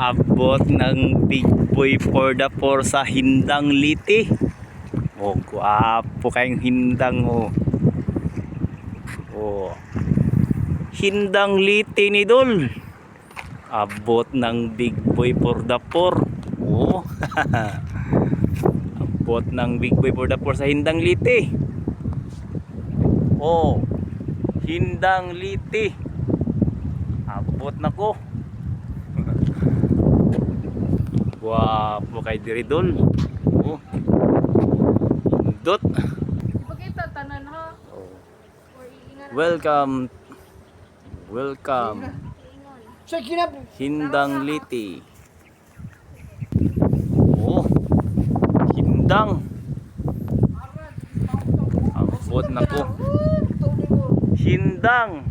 abot ng big boy for the four sa Hindang Liti. Oh, guwapo kayong Hindang oh. Oh. Hindang Liti ni Dol. Abot ng big boy for the four. Oh. abot ng big boy for the four sa Hindang Liti. Oh. Hindang Liti. Abot na ko. Guwapo kay Diridol. Oh. Dot. Pakita tanan ha. Iingan. Welcome. Welcome. Hindang Liti. Oh. Hindang. Abot na ko. Hindang.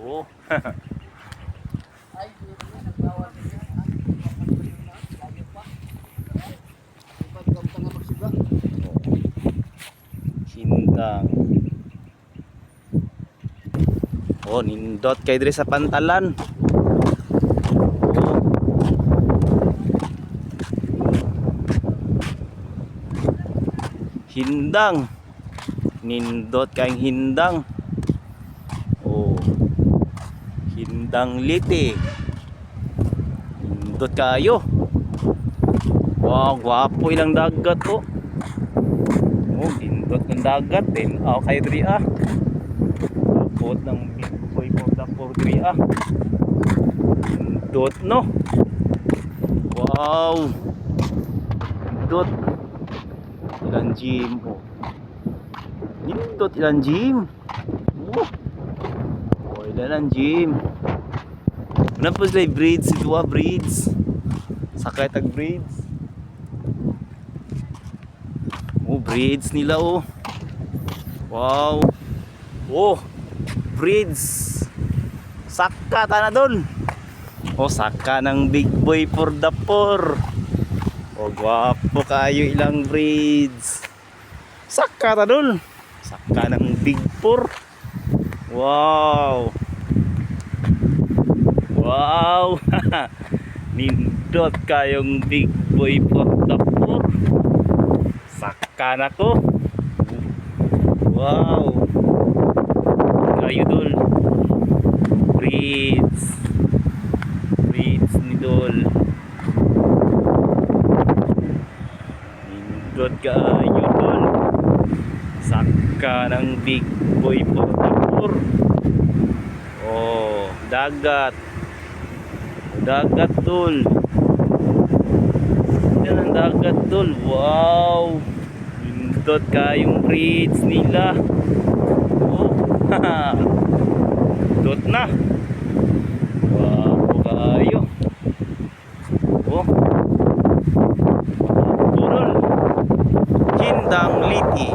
Oh. Hindang. Oh, nindot kay dire sa pantalan. Hindang. Nindot kay hindang. Oh. Hindang liti. Nindot kayo. Wow, gwapo ilang dagat oh. Oh, pindot ng dagat din. Ah, kay diri ah. Abot ng big boy ko da for diri ah. Pindot no. Wow. Pindot. Ilang gym oh. Pindot ilang gym. Oh. Oh, ilang gym. Ano po sila breeds? Dua breeds. Sakay tag breeds. Oh, breeds nila oh. Wow. Oh, breeds. Saka ta na doon. Oh, saka ng big boy for the poor. Oh, gwapo kayo ilang breeds. Saka ta doon. Saka ng big four. Wow. Wow. Nindot kayong big boy for the poor. Saka na ko. Wow. Kayo dul. Breeds. Breeds ni dul. Nindot kayo dul. Saka ng big boy portapur. Oh, dagat. Dagat dul. Yan dagat dul. Wow. Lindot kayong breeds nila. Oh. Dot na. Wow kayo. Oh. Turol. Hindang liti.